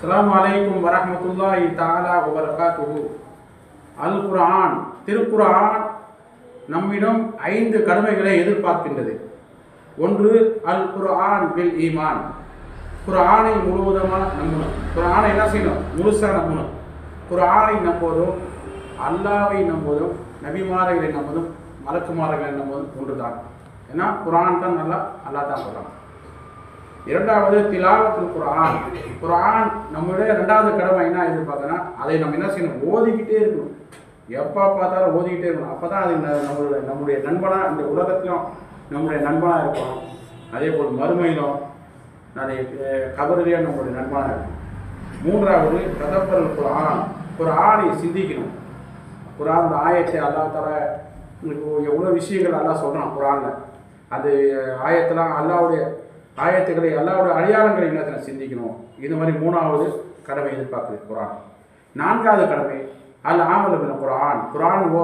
அஸ்ஸலாமு அலைக்கும் வரஹ்மத்துல்லாஹி தாலா வபரகாத்துஹு. அல் குரான் திருக்குரான் நம்மிடம் ஐந்து கடமைகளை எதிர்பார்க்கின்றது. ஒன்று அல் குரான் பில் ஈமான். குரானை முழுவதுமாக நம்பணும் குரானை என்ன செய்யணும்? முழுசாக நம்பணும். குரானை நம்புவதும் அல்லாவை நம்புவதும் நபிமார்களை நம்புவதும் மலக்குமார்களை நம்புவதும் ஒன்றுதான். ஏன்னா குரான் தான் நல்லா அல்லா தான் சொல்கிறான் இரண்டாவது திலாவத்துல் குரான் குரான் நம்மளுடைய ரெண்டாவது கடமை என்ன எதிர்பார்த்தோன்னா அதை நம்ம என்ன செய்யணும்? ஓதிக்கிட்டே இருக்கணும். எப்போ பார்த்தாலும் ஓதிக்கிட்டே இருக்கணும். அப்போ தான் அது நம்மளுடைய நம்முடைய நண்பனாக இந்த உலகத்திலும் நம்முடைய நண்பனாக இருக்கும் அதே போல் மறுமையிலும் நிறைய கபரிலேயே நம்மளுடைய நண்பனாக இருக்கும் மூன்றாவது கதப்பல் குரான் குரானை சிந்திக்கணும். குரான் ஆயத்தை அல்லா தலா எவ்வளோ விஷயங்கள் அல்லா சொல்கிறான் குரானில் அது ஆயத்தெல்லாம் அல்லாவுடைய ஆயத்துக்களை அல்லாவோட அடையாளங்களை என்னத்தில் சிந்திக்கணும்? இது மாதிரி மூணாவது கடமை எதிர்பார்க்குது குரான். நான்காவது கடமை அதில் ஆமல் பின் குரான். குரான் ஓ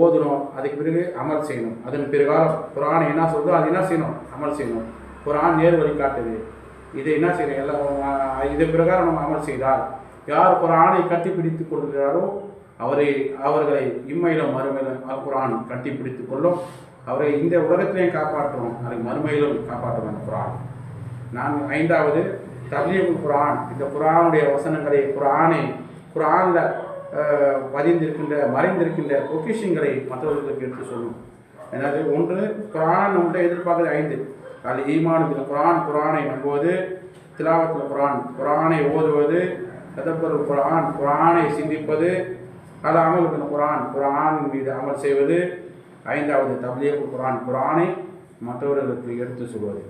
ஓதணும் அதுக்கு பிறகு அமல் செய்யணும். அதன் பிறகாலம் குரான் என்ன சொல்றதோ அது என்ன செய்யணும்? அமல் செய்யணும். குரான் நேர் வழிகாட்டுது இதை என்ன செய்யணும்? எல்லாம் இது பிரகாரம் நம்ம அமல் செய்தால். யார் குரானை கட்டி பிடித்துக் கொள்கிறாரோ அவரை அவர்களை இம்மையிலும் மறுமையிலும் அல் குரான் கட்டி பிடித்துக் கொள்ளும். அவரை இந்த உலகத்திலையும் காப்பாற்றும் அதை மறுமையிலும் காப்பாற்றும் அந்த குரான். நான் ஐந்தாவது தப்லீகுல் குரான் இந்த குரானுடைய வசனங்களை குரானை குரானில் பதிந்திருக்கின்ற மறைந்திருக்கின்ற பொக்கிஷங்களை மற்றவர்களுக்கு எடுத்து சொல்லும் எனது ஒன்று குரான் ஒன்றை எதிர்பார்க்குறது ஐந்து. அது ஈமான் இந்த குரான் குரானை நம்புவது திலாவத்தில் குரான் குரானை ஓதுவது கதப்பொருள் குரான் குரானை சிந்திப்பது அது அமல் குரான் குரான் மீது அமல் செய்வது ஐந்தாவது தப்லீகுல் குரான் குரானை மற்றவர்களுக்கு எடுத்து சொல்வது.